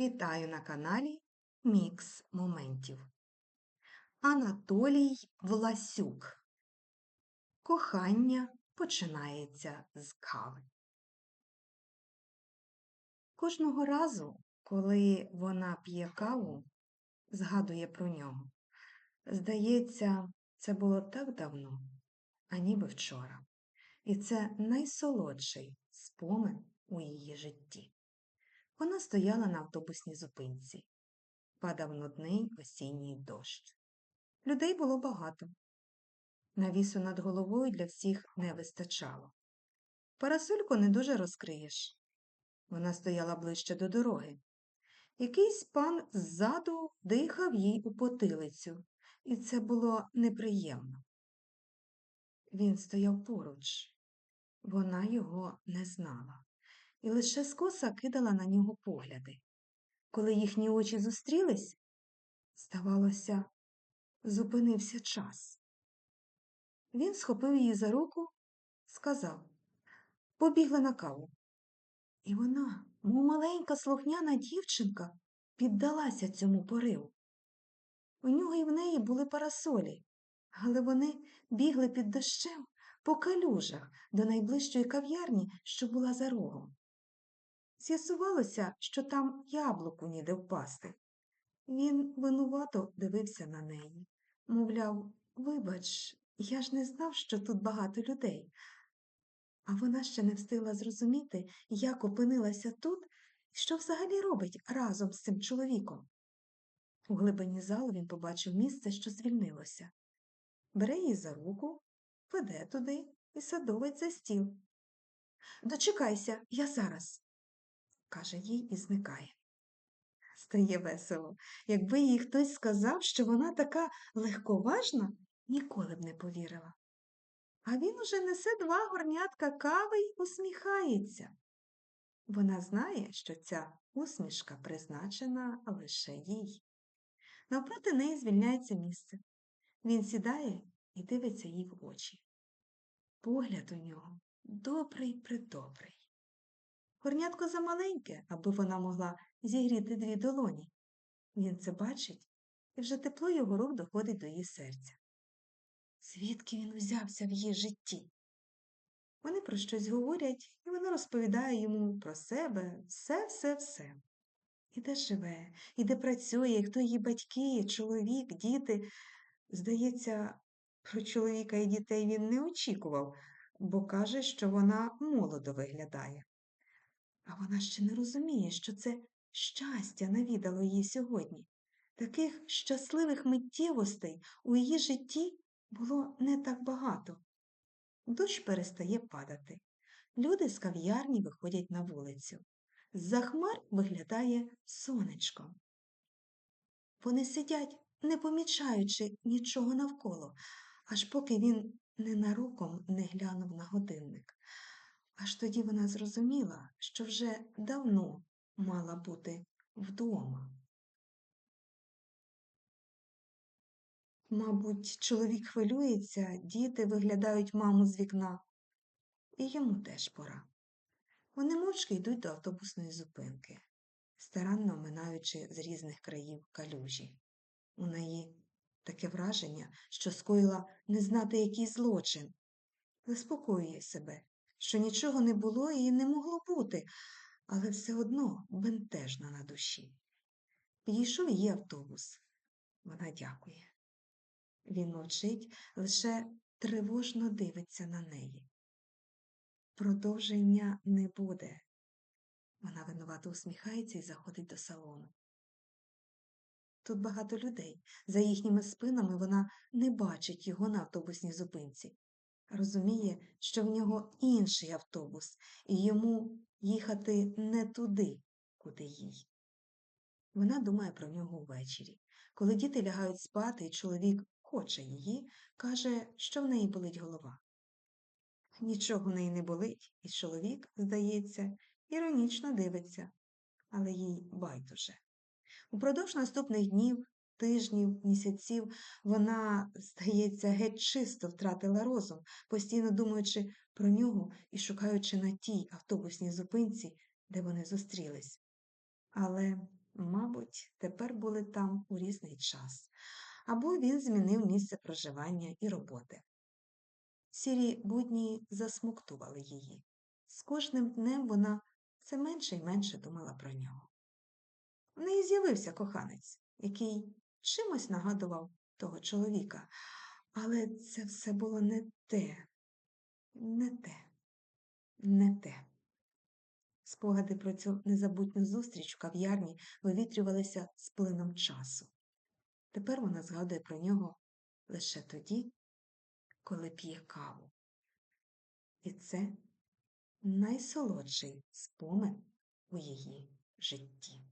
Вітаю на каналі Мікс Моментів. Анатолій Власюк. Кохання починається з кави. Кожного разу, коли вона п'є каву, згадує про нього. Здається, це було так давно, а ніби вчора. І це найсолодший спомин у її житті. Вона стояла на автобусній зупинці. Падав нудний осінній дощ. Людей було багато. Навісу над головою для всіх не вистачало. Парасольку не дуже розкриєш. Вона стояла ближче до дороги. Якийсь пан ззаду дихав їй у потилицю, і це було неприємно. Він стояв поруч. Вона його не знала і лише скоса кидала на нього погляди. Коли їхні очі зустрілись, здавалося, зупинився час. Він схопив її за руку, сказав побігли на каву. І вона, мов маленька слухняна дівчинка, піддалася цьому пориву. У нього і в неї були парасолі, але вони бігли під дощем по калюжах до найближчої кав'ярні, що була за рогом. З'ясувалося, що там яблуку ніде впасти. Він винувато дивився на неї. Мовляв, вибач, я ж не знав, що тут багато людей. А вона ще не встигла зрозуміти, як опинилася тут що взагалі робить разом з цим чоловіком. У глибині залу він побачив місце, що звільнилося. Бере її за руку, веде туди і садовить за стіл. Дочекайся, я зараз каже їй і зникає. Стає весело. Якби їй хтось сказав, що вона така легковажна, ніколи б не повірила. А він уже несе два горнятка кави й усміхається. Вона знає, що ця усмішка призначена лише їй. Навпроти неї звільняється місце. Він сідає і дивиться їй в очі. Погляд у нього добрий придобрий. Горнятко замаленьке, аби вона могла зігріти дві долоні. Він це бачить, і вже тепло його рук доходить до її серця. Звідки він узявся в її житті? Вони про щось говорять, і вона розповідає йому про себе все, все, все. І де живе, і де працює, хто її батьки, чоловік, діти. Здається, про чоловіка і дітей він не очікував, бо каже, що вона молодо виглядає. А вона ще не розуміє, що це щастя навідало її сьогодні. Таких щасливих миттєвостей у її житті було не так багато. Дощ перестає падати. Люди з кав'ярні виходять на вулицю. З-за хмар виглядає сонечко. Вони сидять, не помічаючи нічого навколо, аж поки він ненароком не глянув на годинник. Аж тоді вона зрозуміла, що вже давно мала бути вдома. Мабуть, чоловік хвилюється, діти виглядають маму з вікна, і йому теж пора. Вони мовчки йдуть до автобусної зупинки, старанно оминаючи з різних країв калюжі. У неї таке враження, що скоїла не знати який злочин, заспокоює себе, що нічого не було і не могло бути, але все одно бентежна на душі. Підійшов її автобус. Вона дякує. Він мовчить, лише тривожно дивиться на неї. Продовження не буде. Вона винувато усміхається і заходить до салону. Тут багато людей. За їхніми спинами вона не бачить його на автобусній зупинці розуміє, що в нього інший автобус, і йому їхати не туди, куди їй. Вона думає про нього ввечері. Коли діти лягають спати, і чоловік хоче її, каже, що в неї болить голова. Нічого в неї не болить, і чоловік, здається, іронічно дивиться, але їй байдуже. Упродовж наступних днів тижнів, місяців вона, здається, геть чисто втратила розум, постійно думаючи про нього і шукаючи на тій автобусній зупинці, де вони зустрілись. Але мабуть, тепер були там у різний час, або він змінив місце проживання і роботи. Сірі будні засмуктували її. З кожним днем вона все менше й менше думала про нього. В неї з'явився коханець, який чимось нагадував того чоловіка, але це все було не те, не те, не те. Спогади про цю незабутню зустріч в кав'ярні вивітрювалися з плином часу. Тепер вона згадує про нього лише тоді, коли п'є каву. І це найсолодший спомин у її житті.